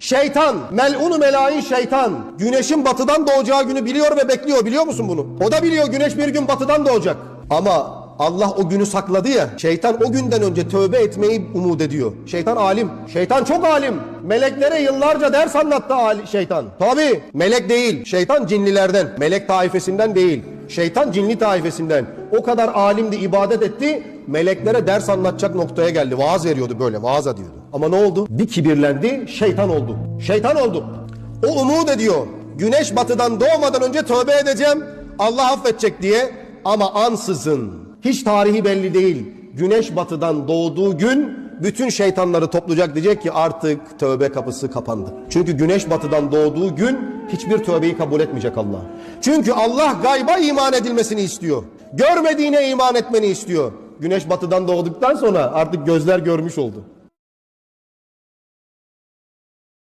Şeytan, melunu melain şeytan. Güneşin batıdan doğacağı günü biliyor ve bekliyor. Biliyor musun bunu? O da biliyor güneş bir gün batıdan doğacak. Ama Allah o günü sakladı ya. Şeytan o günden önce tövbe etmeyi umut ediyor. Şeytan alim. Şeytan çok alim. Meleklere yıllarca ders anlattı şeytan. Tabi melek değil. Şeytan cinlilerden. Melek taifesinden değil. Şeytan cinli taifesinden. O kadar alimdi, ibadet etti. Meleklere ders anlatacak noktaya geldi. Vaaz veriyordu böyle, vaaza diyordu. Ama ne oldu? Bir kibirlendi, şeytan oldu. Şeytan oldu. O umut ediyor. Güneş batıdan doğmadan önce tövbe edeceğim. Allah affedecek diye. Ama ansızın, hiç tarihi belli değil. Güneş batıdan doğduğu gün bütün şeytanları toplayacak diyecek ki artık tövbe kapısı kapandı. Çünkü güneş batıdan doğduğu gün hiçbir tövbeyi kabul etmeyecek Allah. Çünkü Allah gayba iman edilmesini istiyor. Görmediğine iman etmeni istiyor. Güneş batıdan doğduktan sonra artık gözler görmüş oldu.